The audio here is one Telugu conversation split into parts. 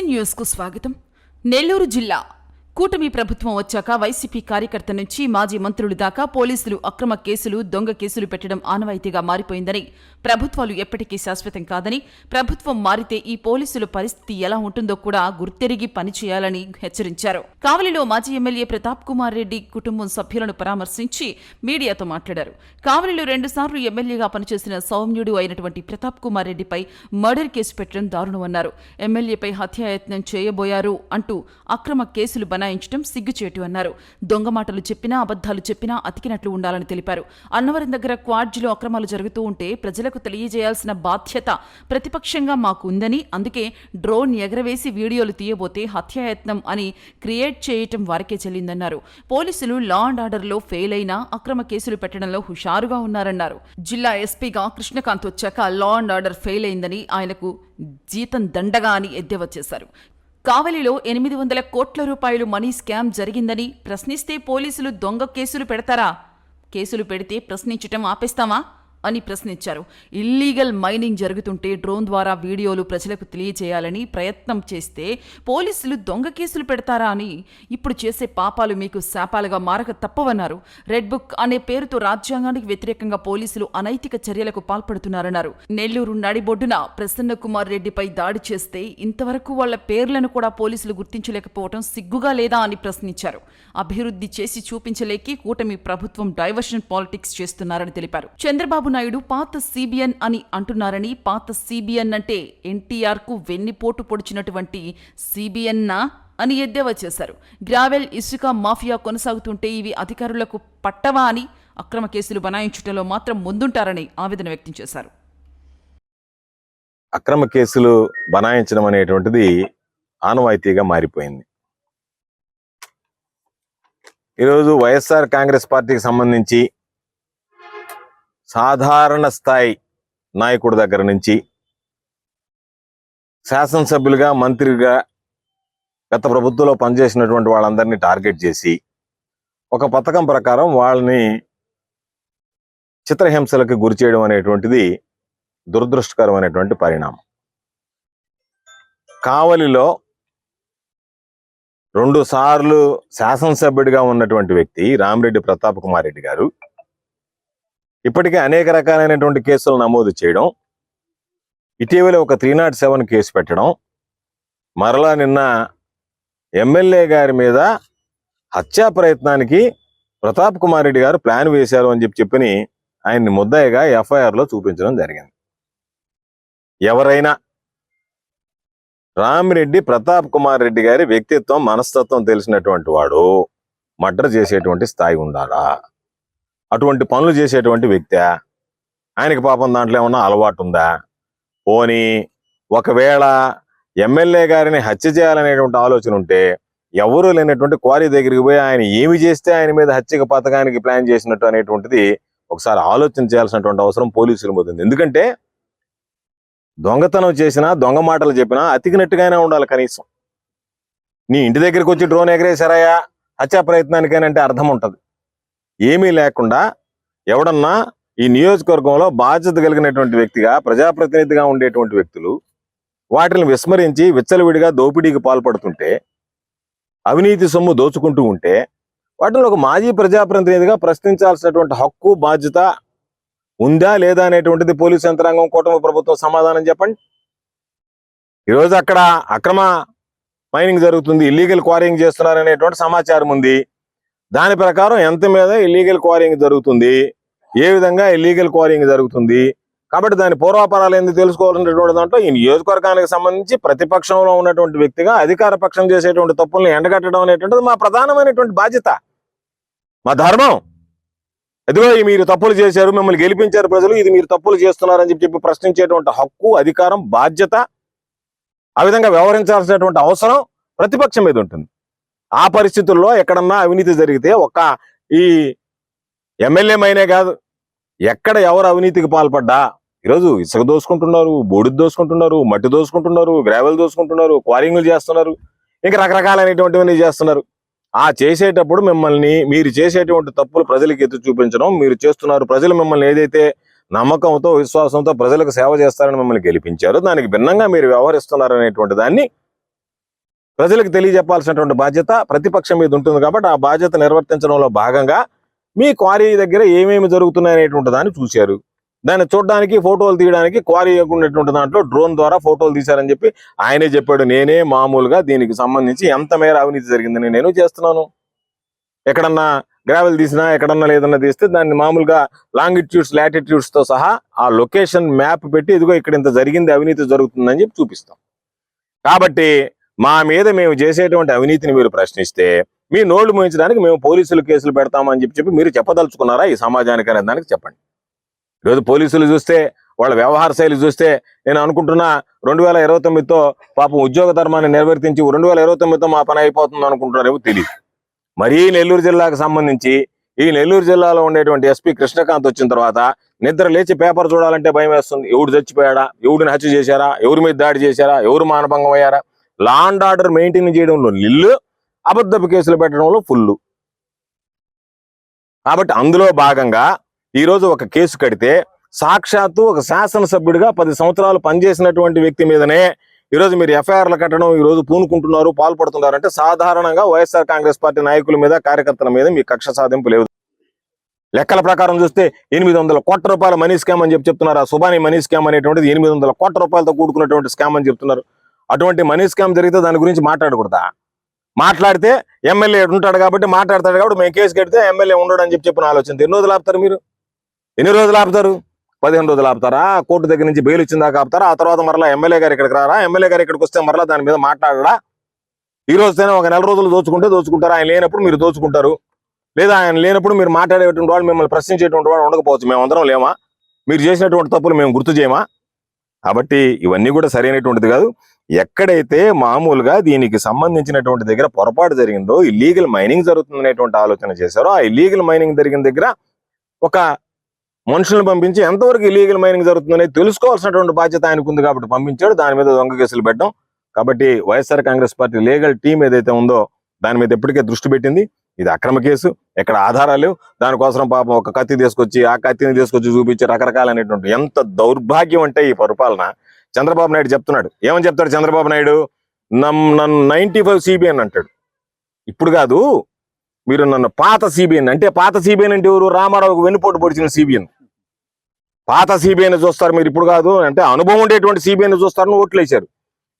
న్యూస్కు స్వాగతం. నెల్లూరు జిల్లా కూటమి ప్రభుత్వం వచ్చాక వైసీపీ కార్యకర్త నుంచి మాజీ మంత్రులు దాకా పోలీసులు అక్రమ కేసులు దొంగ కేసులు పెట్టడం ఆనవాయితీగా మారిపోయిందని ప్రభుత్వాలు ఎప్పటికీ శాశ్వతం కాదని ప్రభుత్వం మారితే ఈ పోలీసుల పరిస్థితి ఎలా ఉంటుందో కూడా గుర్తెరిగి పనిచేయాలని హెచ్చరించారు. కావలిలో మాజీ ఎమ్మెల్యే ప్రతాప్ కుమార్ రెడ్డి కుటుంబం సభ్యులను పరామర్శించి మీడియాతో మాట్లాడారు. కావలిలో రెండుసార్లు ఎమ్మెల్యేగా పనిచేసిన సౌమ్యుడు అయినటువంటి ప్రతాప్ కుమార్ రెడ్డిపై మర్డర్ కేసు పెట్టడం దారుణమన్నారు. ఎమ్మెల్యేపై హత్యాయత్నం చేయబోయారు అంటూ అక్రమ కేసులు బనాయించడం సిగ్గుచేటు అన్నారు. దొంగ మాటలు చెప్పినా అబద్ధాలు చెప్పినా అతికినట్లు ఉండాలని తెలిపారు. అన్నవరం దగ్గర క్వాడ్జిలో అక్రమాలు జరుగుతూ ఉంటే ప్రజలకు తెలియజేయాల్సిన బాధ్యత ప్రతిపక్షంగా మాకు ఉందని అందుకే డ్రోన్ ఎగరవేసి వీడియోలు తీయబోతే హత్యాయత్నం అని క్రియేట్ చేయటం వారికే చెల్లిందన్నారు. పోలీసులు లా అండ్ ఆర్డర్లో ఫెయిల్ అయినా అక్రమ కేసులు పెట్టడంలో హుషారుగా ఉన్నారన్నారు. జిల్లా ఎస్పీగా కృష్ణకాంత్ వచ్చాక లా అండ్ ఆర్డర్ ఫెయిల్ అయిందని ఆయనకు జీతం దండగా అని ఎద్దేవా చేశారు. కావలిలో ఎనిమిది వందల కోట్ల రూపాయలు మనీ స్కామ్ జరిగిందని ప్రశ్నిస్తే పోలీసులు దొంగ కేసులు పెడతారా? కేసులు పెడితే ప్రశ్నించటం ఆపేస్తామా? అని ప్రశ్నించారు. ఇల్లీగల్ మైనింగ్ జరుగుతుంటే డ్రోన్ ద్వారా వీడియోలు ప్రజలకు తెలియజేయాలని ప్రయత్నం చేస్తే పోలీసులు దొంగ కేసులు పెడతారా అని ఇప్పుడు చేసే పాపాలు మీకు శాపాలుగా మారక తప్పవన్నారు. రెడ్ బుక్ అనే పేరుతో రాజ్యాంగానికి వ్యతిరేకంగా పోలీసులు అనైతిక చర్యలకు పాల్పడుతున్నారన్నారు. నెల్లూరు నడిబొడ్డున ప్రసన్న కుమార్ రెడ్డిపై దాడి చేస్తే ఇంతవరకు వాళ్ళ పేర్లను కూడా పోలీసులు గుర్తించలేకపోవడం సిగ్గుగా లేదా అని ప్రశ్నించారు. అభివృద్ధి చేసి చూపించలేకి కూటమి ప్రభుత్వం డైవర్షన్ పాలిటిక్స్ చేస్తున్నారని తెలిపారు. చంద్రబాబు నాయుడు పాత సిబిఎన్ అని అంటున్నారని పాత సిబిఎన్ అంటే ఎన్టీఆర్కు వెన్నిపోటు పొడిచినటువంటి సిబిఎన్నా అని ఎద్దేవా చేశారు. గ్రావెల్ ఇసుక మాఫియా కొనసాగుతుంటే ఇవి అధికారులకు పట్టవా అని అక్రమ కేసులు బనాయించుటలో మాత్రం ముందుంటారని ఆవేదన వ్యక్తం చేశారు. అక్రమ కేసులు బనాయించడం అనేటువంటిది ఆనవాయితీగా మారిపోయింది. ఈరోజు వైఎస్ఆర్ కాంగ్రెస్ పార్టీకి సంబంధించి సాధారణ స్థాయి నాయకుడి దగ్గర నుంచి శాసనసభ్యులుగా మంత్రిగా గత ప్రభుత్వంలో పనిచేసినటువంటి వాళ్ళందరినీ టార్గెట్ చేసి ఒక పథకం ప్రకారం వాళ్ళని చిత్రహింసలకు గురి చేయడం అనేటువంటిది దురదృష్టకరమైనటువంటి పరిణామం. కావలిలో రెండు సార్లు శాసనసభ్యుడిగా ఉన్నటువంటి వ్యక్తి రామిరెడ్డి ప్రతాప్ కుమార్ రెడ్డి గారు ఇప్పటికే అనేక రకాలైనటువంటి కేసులు నమోదు చేయడం ఇటీవల ఒక త్రీ నాట్ సెవెన్ కేసు పెట్టడం మరలా నిన్న ఎమ్మెల్యే గారి మీద హత్యా ప్రయత్నానికి ప్రతాప్ కుమార్ రెడ్డి గారు ప్లాన్ వేశారు అని చెప్పి చెప్పని ఆయన్ని ముద్దాయిగా ఎఫ్ఐఆర్లో చూపించడం జరిగింది. ఎవరైనా రామిరెడ్డి ప్రతాప్ కుమార్ రెడ్డి గారి వ్యక్తిత్వం మనస్తత్వం తెలిసినటువంటి వాడు మర్డర్ చేసేటువంటి స్థాయి ఉండాలా? అటువంటి పనులు చేసేటువంటి వ్యక్తి ఆయనకి పాపం దాంట్లో ఏమన్నా అలవాటు ఉందా పోనీ ఒకవేళ ఎమ్మెల్యే గారిని హత్య చేయాలనేటువంటి ఆలోచన ఉంటే ఎవరూ లేనటువంటి క్వారీ దగ్గరికి పోయి ఆయన ఏమి చేస్తే ఆయన మీద హత్యకు పథకానికి ప్లాన్ చేసినట్టు అనేటువంటిది ఒకసారి ఆలోచన చేయాల్సినటువంటి అవసరం పోలీసులు పోతుంది ఎందుకంటే దొంగతనం చేసినా దొంగ మాటలు చెప్పినా అతికినట్టుగానే ఉండాలి కనీసం. నీ ఇంటి దగ్గరికి వచ్చి డ్రోన్ ఎగరేశారయ్యా హత్యా ప్రయత్నానికేనంటే అర్థం ఉంటుంది. ఏమీ లేకుండా ఎవడన్నా ఈ నియోజకవర్గంలో బాధ్యత కలిగినటువంటి వ్యక్తిగా ప్రజాప్రతినిధిగా ఉండేటువంటి వ్యక్తులు వాటిని విస్మరించి విచ్చలవిడిగా దోపిడీకి పాల్పడుతుంటే అవినీతి సొమ్ము దోచుకుంటూ ఉంటే వాటిని ఒక మాజీ ప్రజాప్రతినిధిగా ప్రశ్నించాల్సినటువంటి హక్కు బాధ్యత ఉందా లేదా అనేటువంటిది పోలీసు యంత్రాంగం కూటమి ప్రభుత్వం సమాధానం చెప్పండి. ఈరోజు అక్కడ అక్రమ మైనింగ్ జరుగుతుంది ఇల్లీగల్ క్వారింగ్ చేస్తున్నారు అనేటువంటి సమాచారం ఉంది. దాని ప్రకారం ఎంత మీద ఇల్లీగల్ క్వారింగ్ జరుగుతుంది? ఏ విధంగా ఇల్లీగల్ క్వారింగ్ జరుగుతుంది? కాబట్టి దాని పూర్వాపరాలు ఎందుకు తెలుసుకోవాలనేటువంటి దాంట్లో ఈ నియోజకవర్గానికి సంబంధించి ప్రతిపక్షంలో ఉన్నటువంటి వ్యక్తిగా అధికార పక్షం చేసేటువంటి తప్పుల్ని ఎండగట్టడం అనేటువంటిది మా ప్రధానమైనటువంటి బాధ్యత. మా ధర్మం. ఎదుగో ఈ మీరు తప్పులు చేశారు మిమ్మల్ని గెలిపించారు ప్రజలు ఇది మీరు తప్పులు చేస్తున్నారని చెప్పి చెప్పి ప్రశ్నించేటువంటి హక్కు అధికారం బాధ్యత ఆ విధంగా వ్యవహరించాల్సినటువంటి అవసరం ప్రతిపక్షం మీద ఉంటుంది. ఆ పరిస్థితుల్లో ఎక్కడన్నా అవినీతి జరిగితే ఒక్క ఈ ఎమ్మెల్యేమైనే కాదు ఎక్కడ ఎవరు అవినీతికి పాల్పడ్డా? ఈరోజు ఇసుక దోసుకుంటున్నారు బూడిద దోసుకుంటున్నారు మట్టి దోసుకుంటున్నారు గ్రావెల్ దోసుకుంటున్నారు క్వారింగ్లు చేస్తున్నారు ఇంకా రకరకాలైనటువంటివన్నీ చేస్తున్నారు. ఆ చేసేటప్పుడు మిమ్మల్ని మీరు చేసేటువంటి తప్పులు ప్రజలకు ఎత్తి చూపించడం మీరు చేస్తున్నారు ప్రజలు మిమ్మల్ని ఏదైతే నమ్మకంతో విశ్వాసంతో ప్రజలకు సేవ చేస్తారని మిమ్మల్ని గెలిపించారు దానికి భిన్నంగా మీరు వ్యవహరిస్తున్నారు అనేటువంటి దాన్ని ప్రజలకు తెలియజెప్పాల్సినటువంటి బాధ్యత ప్రతిపక్షం మీద ఉంటుంది కాబట్టి ఆ బాధ్యత నిర్వర్తించడంలో భాగంగా మీ క్వారీ దగ్గర ఏమేమి జరుగుతున్నాయి అనేటువంటి దాన్ని చూశారు. దాన్ని చూడడానికి ఫోటోలు తీయడానికి క్వారీ ఉన్నటువంటి దాంట్లో డ్రోన్ ద్వారా ఫోటోలు తీశారని చెప్పి ఆయనే చెప్పాడు. నేనే మామూలుగా దీనికి సంబంధించి ఎంత మేర అవినీతి జరిగిందని నేను చేస్తున్నాను. ఎక్కడన్నా గ్రావెల్ తీసినా ఎక్కడన్నా లేదన్నా తీస్తే దాన్ని మామూలుగా లాంగిట్యూడ్స్ లాటిట్యూడ్స్తో సహా ఆ లొకేషన్ మ్యాప్ పెట్టి ఇదిగో ఇక్కడ ఇంత జరిగింది అవినీతి జరుగుతుందని చెప్పి చూపిస్తాం. కాబట్టి మా మీద మేము చేసేటువంటి అవినీతిని మీరు ప్రశ్నిస్తే మీ నోళ్ళు మోయించడానికి మేము పోలీసులు కేసులు పెడతామని చెప్పి చెప్పి మీరు చెప్పదలుచుకున్నారా? ఈ సమాజానికి అనే దానికి చెప్పండి. ఈరోజు పోలీసులు చూస్తే వాళ్ళ వ్యవహార శైలి చూస్తే నేను అనుకుంటున్నా రెండు వేల ఇరవై తొమ్మిదితో పాపం ఉద్యోగ ధర్మాన్ని నిర్వర్తించి రెండు వేల ఇరవై తొమ్మిదితో మా పని అయిపోతుంది అనుకుంటున్నారేమో తెలియదు మరీ నెల్లూరు జిల్లాకు సంబంధించి ఈ నెల్లూరు జిల్లాలో ఉండేటువంటి ఎస్పీ కృష్ణకాంత్ వచ్చిన తర్వాత నిద్ర లేచి పేపర్ చూడాలంటే భయం వేస్తుంది. ఎవడు చచ్చిపోయాడా? ఎవడిని హత్య చేశారా? ఎవరి మీద దాడి చేశారా? ఎవరు మానభంగం అయ్యారా లా అండ్ ఆర్డర్ మెయింటైన్ చేయడంలో నిల్లు అబద్ధపు కేసులు పెట్టడంలో ఫుల్లు. కాబట్టి అందులో భాగంగా ఈ రోజు ఒక కేసు కడితే సాక్షాత్తు ఒక శాసనసభ్యుడిగా పది సంవత్సరాలు పనిచేసినటువంటి వ్యక్తి మీదనే ఈ రోజు మీరు ఎఫ్ఐఆర్లు కట్టడం ఈ రోజు పూనుకుంటున్నారు పాల్పడుతున్నారు అంటే సాధారణంగా వైఎస్ఆర్ కాంగ్రెస్ పార్టీ నాయకుల మీద కార్యకర్తల మీద మీ కక్ష సాధింపు లేదు. లెక్కల ప్రకారం చూస్తే ఎనిమిది వందల కోట్ల రూపాయల మనీ స్కామ్ అని చెప్పి చెప్తున్నారు. ఆ సుబానీ మనీ స్కామ్ అనేటువంటిది ఎనిమిది వందల కోట్ల రూపాయలతో కూడుకున్నటువంటి స్కామ్ అని చెప్తున్నారు. అటువంటి మనీ స్కామ్ జరిగితే దాని గురించి మాట్లాడకూడదా? మాట్లాడితే ఎమ్మెల్యే ఉంటాడు కాబట్టి మాట్లాడతాడు కాబట్టి మేము కేసు కడితే ఎమ్మెల్యే ఉండడు అని చెప్పి చెప్పిన ఆలోచన. ఎన్ని రోజులు ఆపుతారు మీరు? ఎన్ని రోజులు ఆపుతారు? పదిహేను రోజులు ఆపుతారా? కోర్టు దగ్గర నుంచి బెయిల్ ఇచ్చిన దాకా ఆపుతారా? ఆ తర్వాత మరలా ఎమ్మెల్యే గారు ఇక్కడికి రారా? ఎమ్మెల్యే గారు ఇక్కడికి వస్తే మరలా దాని మీద మాట్లాడరా? ఈ రోజుతోనే ఒక నెల రోజులు దోచుకుంటే దోచుకుంటారు? ఆయన లేనప్పుడు మీరు దోచుకుంటారు. లేదా ఆయన లేనప్పుడు మీరు మాట్లాడేటువంటి వాళ్ళు మిమ్మల్ని ప్రశ్నించేటువంటి వాళ్ళు ఉండకపోవచ్చు. మేము అందరం లేమా? మీరు చేసినటువంటి తప్పులు మేము గుర్తు చేయమా? కాబట్టి ఇవన్నీ కూడా సరైనటువంటిది కాదు. ఎక్కడైతే మామూలుగా దీనికి సంబంధించినటువంటి దగ్గర పొరపాటు జరిగిందో ఇల్లీగల్ మైనింగ్ జరుగుతుందనేటువంటి ఆలోచన చేశారో ఆ ఇల్లీగల్ మైనింగ్ జరిగిన దగ్గర ఒక మనుషులను పంపించి ఎంతవరకు ఇల్లీగల్ మైనింగ్ జరుగుతుందనేది తెలుసుకోవాల్సినటువంటి బాధ్యత ఆయనకు ఉంది కాబట్టి పంపించాడు. దాని మీద దొంగ కేసులు పెట్టడం. కాబట్టి YSR Congress party legal team ఏదైతే ఉందో దాని మీద ఎప్పటికే దృష్టి పెట్టింది. ఇది అక్రమ కేసు ఎక్కడ ఆధారాలు దానికోసం పాపం ఒక కత్తి తీసుకొచ్చి ఆ కత్తిని తీసుకొచ్చి చూపించి రకరకాలైనటువంటి ఎంత దౌర్భాగ్యం అంటే ఈ పరిపాలన. చంద్రబాబు నాయుడు చెప్తున్నాడు. ఏమని చెప్తాడు చంద్రబాబు నాయుడు? నమ్ నన్ను నైన్టీ ఫైవ్ సిబిఎన్ అంటాడు. ఇప్పుడు కాదు మీరు నన్ను పాత సిబిఎన్ అంటే పాత సిబిఎన్ అంటే ఎవరు? రామారావుకు వెన్నుపోటు పొడిచిన సిబిఎన్. పాత సిబిఎన్ చూస్తారు మీరు ఇప్పుడు కాదు. అంటే అనుభవం ఉండేటువంటి సిబిఎన్ చూస్తారని ఓట్లు వేశారు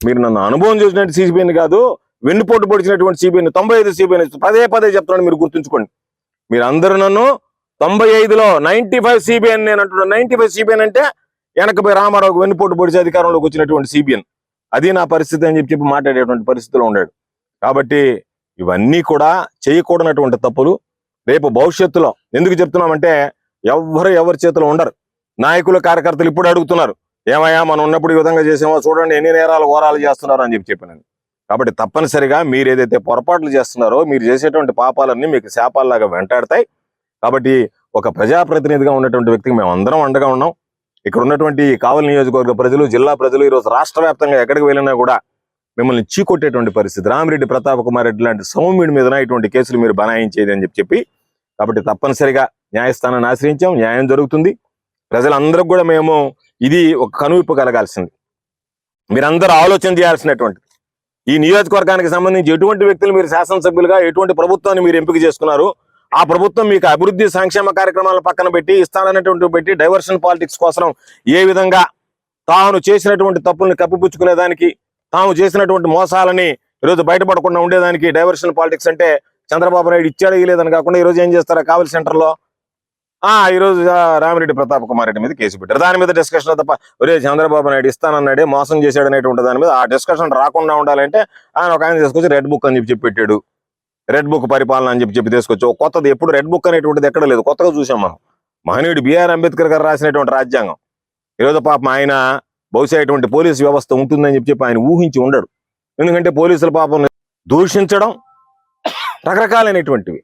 మీరు నన్ను అనుభవం చూసినట్టు సిబిఎన్ కాదు. వెన్నుపోటు పొడిచినటువంటి సిబిఎన్ తొంభై ఐదు సిబిఐని పదే పదే చెప్తున్నాను మీరు గుర్తుంచుకోండి. మీరు అందరూ నన్ను తొంభై ఐదులో నైన్టీ ఫైవ్ సిబిఎన్ నేను అంటున్నాను నైన్టీ ఫైవ్ సిబిఎన్ అంటే వెనకపై రామారావుకు వెన్నుపోటు పొడిచి అధికారంలోకి వచ్చినటువంటి సిబిఎన్ అది నా పరిస్థితి అని చెప్పి చెప్పి మాట్లాడేటువంటి పరిస్థితిలో ఉన్నాడు. కాబట్టి ఇవన్నీ కూడా చేయకూడనటువంటి తప్పులు రేపు భవిష్యత్తులో ఎందుకు చెప్తున్నామంటే ఎవ్వరు ఎవరి చేతిలో ఉండరు. నాయకులు కార్యకర్తలు ఇప్పుడు అడుగుతున్నారు. ఏమయ్యా మనం ఉన్నప్పుడు ఈ విధంగా చేసామో? చూడండి ఎన్ని నేరాలు ఘోరాలు చేస్తున్నారు అని చెప్పి చెప్పినాను కాబట్టి తప్పనిసరిగా మీరు ఏదైతే పొరపాట్లు చేస్తున్నారో మీరు చేసేటువంటి పాపాలన్నీ మీకు శాపాల్లాగా వెంటాడతాయి. కాబట్టి ఒక ప్రజాప్రతినిధిగా ఉన్నటువంటి వ్యక్తికి మేము అందరం అండగా ఉన్నాం. ఇక్కడ ఉన్నటువంటి కావలి నియోజకవర్గ ప్రజలు జిల్లా ప్రజలు ఈరోజు రాష్ట్ర వ్యాప్తంగా ఎక్కడికి వెళ్ళినా కూడా మిమ్మల్ని చీకొట్టేటువంటి పరిస్థితి. రామిరెడ్డి ప్రతాప్ కుమార్ రెడ్డి లాంటి సౌమ్యుడి మీద ఇటువంటి కేసులు మీరు బనాయించేది అని చెప్పి చెప్పి కాబట్టి తప్పనిసరిగా న్యాయస్థానాన్ని ఆశ్రయించాం. న్యాయం జరుగుతుంది. ప్రజలందరూ కూడా మేము ఇది ఒక కనువిప్పు కలగాల్సింది. మీరందరూ ఆలోచన చేయాల్సినటువంటిది. ఈ నియోజకవర్గానికి సంబంధించి ఎటువంటి వ్యక్తులు మీరు శాసనసభ్యులుగా ఎటువంటి ప్రభుత్వాన్ని మీరు ఎంపిక చేసుకున్నారు? ఆ ప్రభుత్వం మీకు అభివృద్ధి సంక్షేమ కార్యక్రమాలను పక్కన పెట్టి ఇస్తానన్నటువంటి పెట్టి డైవర్షన్ పాలిటిక్స్ కోసం ఏ విధంగా తాను చేసినటువంటి తప్పుల్ని కప్పిపుచ్చుకునేదానికి తాము చేసినటువంటి మోసాలని ఈరోజు బయటపడకుండా ఉండేదానికి డైవర్షన్ పాలిటిక్స్ అంటే చంద్రబాబు నాయుడు ఇచ్చాడు లేదని కాకుండా ఈరోజు ఏం చేస్తారా కావలి సెంటర్లో? ఆ ఈ రోజు ఆ, రామిరెడ్డి ప్రతాప్ కుమార్ రెడ్డి మీద కేసు పెట్టారు. దాని మీద డిస్కషన్ తప్ప ఒరే చంద్రబాబు నాయుడు ఇస్తానన్నాడే మోసం చేశాడు అనేటువంటి దాని మీద ఆ డిస్కషన్ రాకుండా ఉండాలంటే ఆయన ఒక ఆయన తీసుకొచ్చి రెడ్ బుక్ అని చెప్పి చెప్పి పెట్టాడు. రెడ్ బుక్ పరిపాలన అని చెప్పి చెప్పి తీసుకొచ్చి కొత్తది ఎప్పుడు రెడ్ బుక్ అనేటువంటిది ఎక్కడ లేదు కొత్తగా చూసాం మనం. మహనీయుడు బిఆర్ అంబేద్కర్ గారు రాసినటువంటి రాజ్యాంగం. ఈరోజు పాపం ఆయన బహుశా ఇటువంటి పోలీస్ వ్యవస్థ ఉంటుందని చెప్పి చెప్పి ఆయన ఊహించి ఉండడు. ఎందుకంటే పోలీసుల పాపం దూషించడం రకరకాలైనటువంటివి.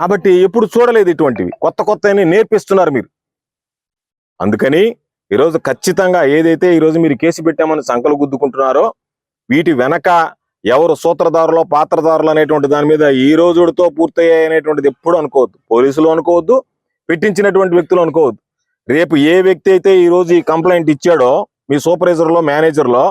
కాబట్టి ఎప్పుడు చూడలేదు ఇటువంటివి. కొత్త కొత్త నేర్పిస్తున్నారు మీరు. అందుకని ఈరోజు ఖచ్చితంగా ఏదైతే ఈరోజు మీరు కేసు పెట్టామని సంకలు గుద్దుకుంటున్నారో వీటి వెనక ఎవరు సూత్రధారులో పాత్రధారులు అనేటువంటి దాని మీద ఈ రోజుతో పూర్తయ్యాయి అనేటువంటిది ఎప్పుడు అనుకోవద్దు. పోలీసులు అనుకోవద్దు పెట్టించినటువంటి వ్యక్తులు అనుకోవద్దు. రేపు ఏ వ్యక్తి అయితే ఈ రోజు ఈ కంప్లైంట్ ఇచ్చాడో మీ సూపర్వైజర్లో లో మేనేజర్లో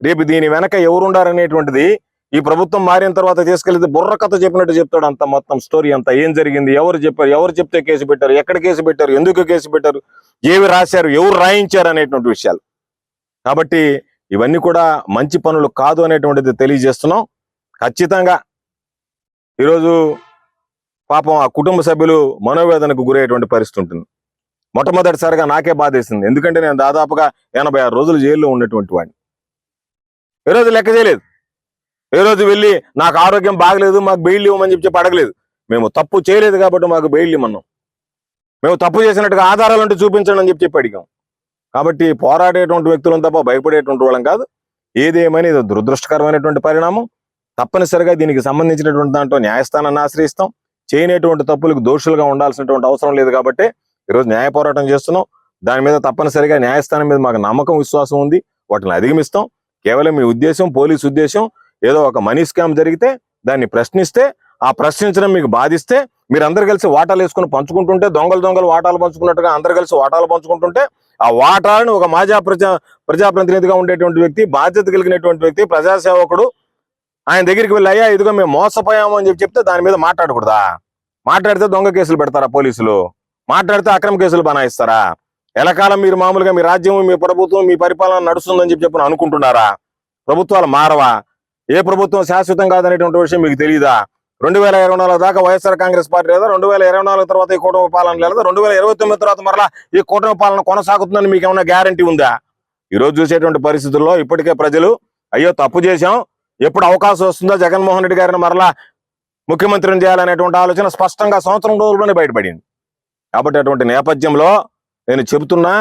రేపు దీని వెనక ఎవరుండారనేటువంటిది ఈ ప్రభుత్వం మారిన తర్వాత తీసుకెళ్తే బుర్ర కథ చెప్పినట్టు చెప్తాడు అంత మొత్తం స్టోరీ అంతా. ఏం జరిగింది? ఎవరు చెప్పారు? ఎవరు చెప్తే కేసు పెట్టారు? ఎక్కడ కేసు పెట్టారు? ఎందుకు కేసు పెట్టారు? ఏవి రాశారు? ఎవరు రాయించారు అనేటువంటి విషయాలు. కాబట్టి ఇవన్నీ కూడా మంచి పనులు కాదు అనేటువంటిది తెలియజేస్తున్నాం. ఖచ్చితంగా ఈరోజు పాపం ఆ కుటుంబ సభ్యులు మనోవేదనకు గురయ్యేటువంటి పరిస్థితి ఉంటుంది. మొట్టమొదటిసారిగా నాకే బాధేసింది. ఎందుకంటే నేను దాదాపుగా ఎనభై ఆరు రోజులు జైల్లో ఉన్నటువంటి వాడిని. ఈరోజు రోజు లెక్క చేయలేదు. ఏ రోజు వెళ్ళి నాకు ఆరోగ్యం బాగలేదు మాకు బెయిల్ ఇవ్వమని చెప్పి అడగలేదు. మేము తప్పు చేయలేదు కాబట్టి మాకు బెయిల్ ఇవ్వమన్నాం మేము తప్పు చేసినట్టుగా ఆధారాలు అంటే చూపించండి అని చెప్పి చెప్పి అడిగాం. కాబట్టి పోరాడేటువంటి వ్యక్తులను తప్ప భయపడేటువంటి వాళ్ళం కాదు. ఏదేమైనా ఇది దురదృష్టకరమైనటువంటి పరిణామం. తప్పనిసరిగా దీనికి సంబంధించినటువంటి దాంట్లో న్యాయస్థానాన్ని ఆశ్రయిస్తాం. చేయనటువంటి తప్పులకు దోషులుగా ఉండాల్సినటువంటి అవసరం లేదు కాబట్టి ఈరోజు న్యాయ పోరాటం చేస్తున్నాం. దాని మీద తప్పనిసరిగా న్యాయస్థానం మీద మాకు నమ్మకం విశ్వాసం ఉంది. వాటిని అధిగమిస్తాం. కేవలం మీ ఉద్దేశం పోలీస్ ఉద్దేశం. ఏదో ఒక మనీ స్కామ్ జరిగితే దాన్ని ప్రశ్నిస్తే ఆ ప్రశ్నించడం మీకు బాధిస్తే మీరందరూ కలిసి వాటాలు వేసుకుని పంచుకుంటుంటే దొంగలు దొంగలు వాటాలు పంచుకున్నట్టుగా అందరు కలిసి వాటాలు పంచుకుంటుంటే ఆ వాటాలను ఒక మాజా ప్రజా ప్రజాప్రతినిధిగా ఉండేటువంటి వ్యక్తి బాధ్యత కలిగినటువంటి వ్యక్తి ప్రజాసేవకుడు ఆయన దగ్గరికి వెళ్ళి అయ్యా ఇదిగో మేము మోసపోయాము అని చెప్పి చెప్తే దాని మీద మాట్లాడకూడదా? మాట్లాడితే దొంగ కేసులు పెడతారా పోలీసులు? మాట్లాడితే అక్రమ కేసులు బనాయిస్తారా? ఎలకాలం మీరు మామూలుగా మీ రాజ్యం మీ ప్రభుత్వం మీ పరిపాలన నడుస్తుందని చెప్పి చెప్పి అనుకుంటున్నారా? ప్రభుత్వాలు మారవా? ఏ ప్రభుత్వం శాశ్వతం కాదనేటువంటి విషయం మీకు తెలియదా రెండు వేల ఇరవై నాలుగు దాకా వైఎస్ఆర్ కాంగ్రెస్ పార్టీ లేదా? రెండు వేల ఇరవై నాలుగు తర్వాత ఈ కూటమి పాలన లేదా? రెండు వేల ఇరవై తొమ్మిది తర్వాత మరలా ఈ కూటమి పాలన కొనసాగుతుందని మీకు ఏమైనా గ్యారంటీ ఉందా? ఈరోజు చూసేటువంటి పరిస్థితుల్లో ఇప్పటికే ప్రజలు అయ్యో తప్పు చేశాం. ఎప్పుడు అవకాశం వస్తుందో? జగన్మోహన్ రెడ్డి గారిని మరలా ముఖ్యమంత్రిని చేయాలనేటువంటి ఆలోచన స్పష్టంగా సంవత్సరం రోజుల్లోనే బయటపడింది. కాబట్టి అటువంటి నేపథ్యంలో నేను చెబుతున్నా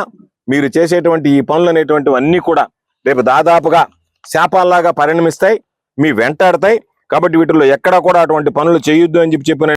మీరు చేసేటువంటి ఈ పనులు అనేటువంటివన్నీ కూడా రేపు దాదాపుగా శాపాల్లాగా పరిణమిస్తాయి. మీ వెంటాడతాయి. కాబట్టి వీటిల్లో ఎక్కడా కూడా అటువంటి పనులు చేయొద్దు అని చెప్పి చెప్పిన